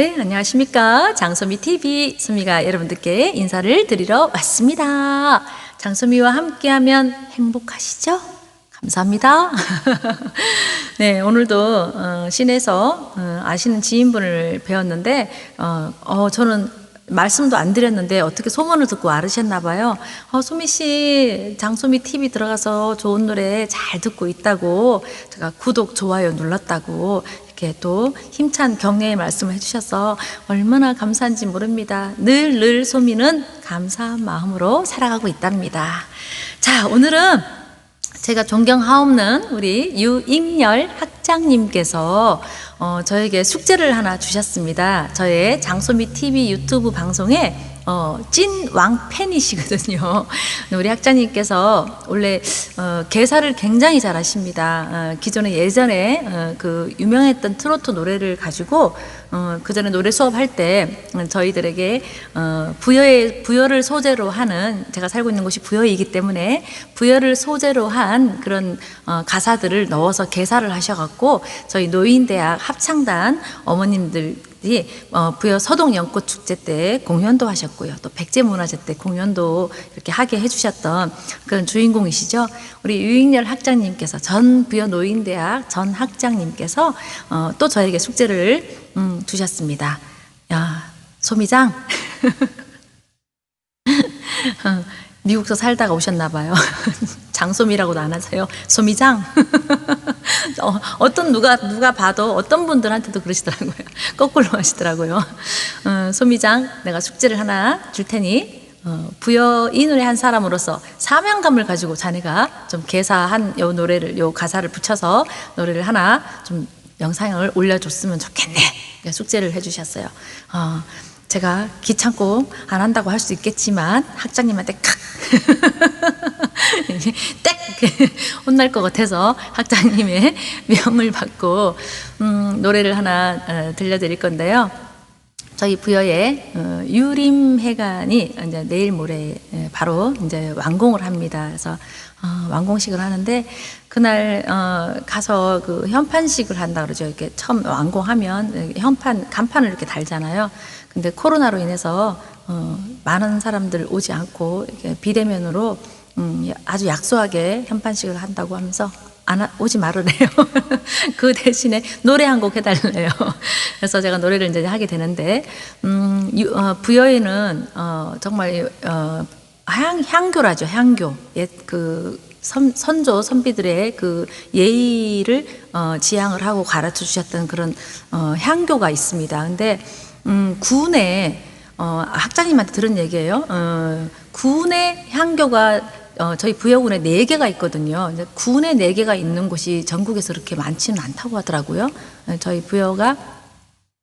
네, 안녕하십니까. 장소미 TV 소미가 여러분들께 인사를 드리러 왔습니다. 장소미와 함께하면 행복하시죠? 감사합니다. 네, 오늘도 어, 시내에서 어, 아시는 지인분을 배웠는데, 어, 어, 저는 말씀도 안 드렸는데 어떻게 소문을 듣고 알으셨나 봐요. 어, 소미 씨 장소미 TV 들어가서 좋은 노래 잘 듣고 있다고 제가 구독 좋아요 눌렀다고 이렇게 또 힘찬 격려의 말씀을 해주셔서 얼마나 감사한지 모릅니다. 늘 늘 소미는 감사한 마음으로 살아가고 있답니다. 자 오늘은 제가 존경하옵는 우리 유익열 학장님께서 어, 저에게 숙제를 하나 주셨습니다. 저의 장소미 TV 유튜브 방송에 어, 찐 왕팬이시거든요. 우리 학장님께서 원래 어, 개사를 굉장히 잘하십니다. 어, 기존에 예전에 어, 그 유명했던 트로트 노래를 가지고 어, 그 전에 노래 수업할 때 어, 저희들에게 어, 부여의 부여를 소재로 하는 제가 살고 있는 곳이 부여이기 때문에 부여를 소재로 한 그런 어, 가사들을 넣어서 개사를 하셔갖고 저희 노인대학 합창단 어머님들 이 어, 부여 서동 연꽃 축제 때 공연도 하셨고요. 또 백제 문화제 때 공연도 이렇게 하게 해주셨던 그런 주인공이시죠. 우리 유익열 학장님께서 전 부여 노인대학 전 학장님께서 어, 또 저에게 숙제를 음, 주셨습니다. 야 소미장 어, 미국서 살다가 오셨나 봐요. 장소미라고도 안 하세요. 소미장. 어, 어떤 누가 누가 봐도 어떤 분들한테도 그러시더라고요. 거꾸로 하시더라고요. 어, 소미장, 내가 숙제를 하나 줄 테니 어, 부여인을 한 사람으로서 사명감을 가지고 자네가 좀 개사한 요 노래를 요 가사를 붙여서 노래를 하나 좀 영상을 올려줬으면 좋겠네. 이렇게 숙제를 해주셨어요. 어, 제가 귀찮고 안 한다고 할 수 있겠지만 학장님한테 칵 땡 혼날 것 같아서 학장님의 명을 받고 음, 노래를 하나 어, 들려드릴 건데요. 저희 부여에 어, 유림회관이 이제 내일 모레 에, 바로 이제 완공을 합니다. 그래서 어, 완공식을 하는데 그날 어, 가서 그 현판식을 한다 그러죠. 이렇게 처음 완공하면 현판 간판을 이렇게 달잖아요. 근데 코로나로 인해서 어, 많은 사람들 오지 않고 비대면으로 음, 아주 약소하게 현판식을 한다고 하면서 안 와- 오지 말으래요. 그 대신에 노래 한 곡 해달래요. 그래서 제가 노래를 이제 하게 되는데 음, 유- 어, 부여에는 어, 정말 어, 향, 향교라죠. 향교. 옛그 선, 선조 선비들의 그 예의를 어, 지향을 하고 가르쳐 주셨던 그런 어, 향교가 있습니다. 근데 음, 군에 어, 학장님한테 들은 얘기예요. 어, 군의 향교가 어, 저희 부여군에 네 개가 있거든요. 군에 네 개가 있는 곳이 전국에서 그렇게 많지는 않다고 하더라고요. 어, 저희 부여가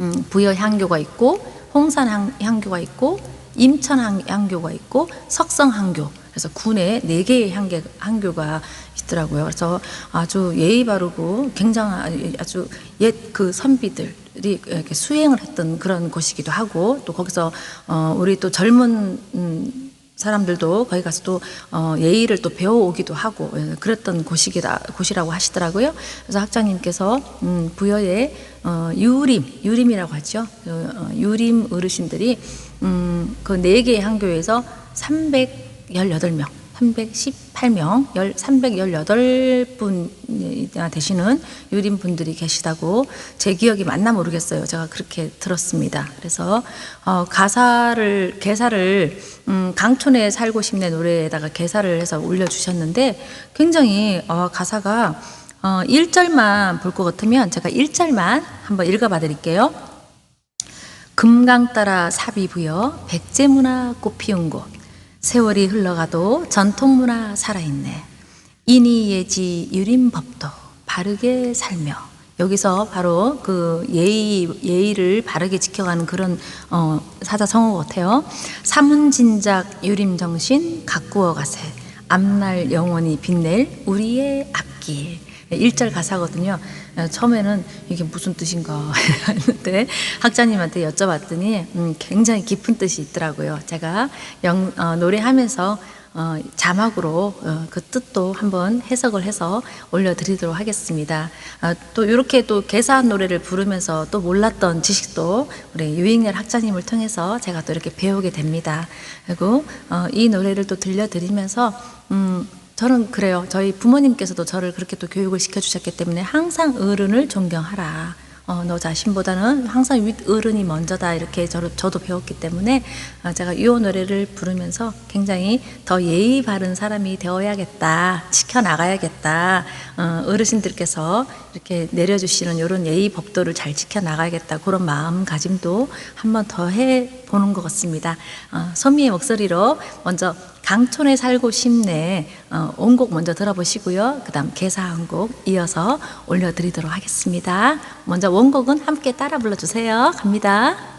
음, 부여 향교가 있고 홍산 향, 향교가 있고 임천 향, 향교가 있고 석성 향교. 그래서 군에 네 개의 향계, 향교가 있더라고요. 그래서 아주 예의 바르고 굉장한 아주 옛 그 선비들 이 이렇게 수행을 했던 그런 곳이기도 하고 또 거기서 어, 우리 또 젊은 음, 사람들도 거기 가서 또 어, 예의를 또 배워오기도 하고 예, 그랬던 곳이기다 곳이라고 하시더라고요. 그래서 학장님께서 음, 부여에 어, 유림 유림이라고 하죠. 그, 어, 유림 어르신들이 음, 그 네 개의 향교에서 318명. 318명, 318분 되시는 유림 분들이 계시다고 제 기억이 맞나 모르겠어요. 제가 그렇게 들었습니다. 그래서 어, 가사를 개사를 음, 강촌에 살고 싶네 노래에다가 개사를 해서 올려주셨는데 굉장히 어, 가사가 어, 1절만 볼 것 같으면 제가 1절만 한번 읽어봐 드릴게요. 금강 따라 사비 부여 백제문화 꽃 피운 곳 세월이 흘러가도 전통문화 살아있네 인이 예지 유림법도 바르게 살며 여기서 바로 그 예의 예의를 바르게 지켜가는 그런 어, 사자성어 같아요. 사문진작 유림 정신 가꾸어 가세 앞날 영원히 빛낼 우리의 앞길. 1절 가사거든요. 어, 처음에는 이게 무슨 뜻인가 했는데 학자님한테 여쭤봤더니 음, 굉장히 깊은 뜻이 있더라고요. 제가 영, 어, 노래하면서 어, 자막으로 어, 그 뜻도 한번 해석을 해서 올려드리도록 하겠습니다. 아, 또 이렇게 또 개사한 노래를 부르면서 또 몰랐던 지식도 우리 유익렬 학자님을 통해서 제가 또 이렇게 배우게 됩니다. 그리고 어, 이 노래를 또 들려드리면서 음, 저는 그래요. 저희 부모님께서도 저를 그렇게 또 교육을 시켜주셨기 때문에 항상 어른을 존경하라. 어, 너 자신보다는 항상 윗 어른이 먼저다 이렇게 저도, 저도 배웠기 때문에 어, 제가 이 노래를 부르면서 굉장히 더 예의 바른 사람이 되어야겠다 지켜 나가야겠다 어, 어르신들께서 이렇게 내려주시는 이런 예의 법도를 잘 지켜 나가야겠다 그런 마음가짐도 한번 더 해 보는 것 같습니다. 어, 선미의 목소리로 먼저 강촌에 살고 싶네 어, 원곡 먼저 들어보시고요. 그 다음 개사 한 곡 이어서 올려드리도록 하겠습니다. 먼저 원곡은 함께 따라 불러주세요. 갑니다.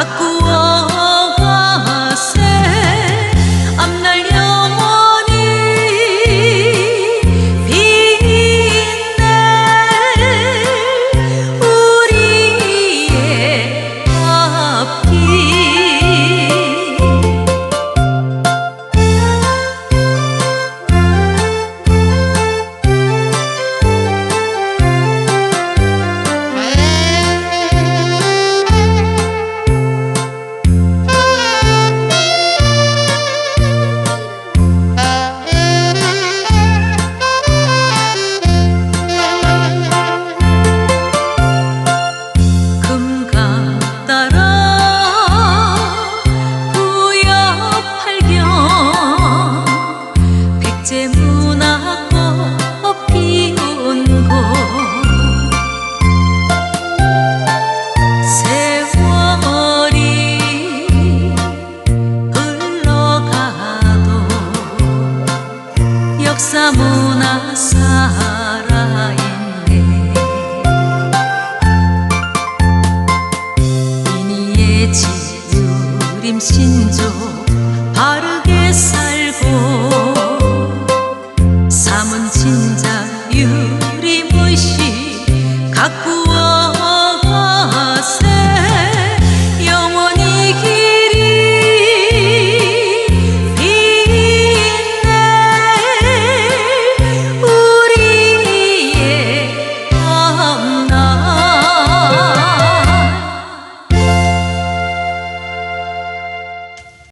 유 사모나 살아있네 이니의 지우림 신조 바르게 살고 사문 진작 유리무시 갖고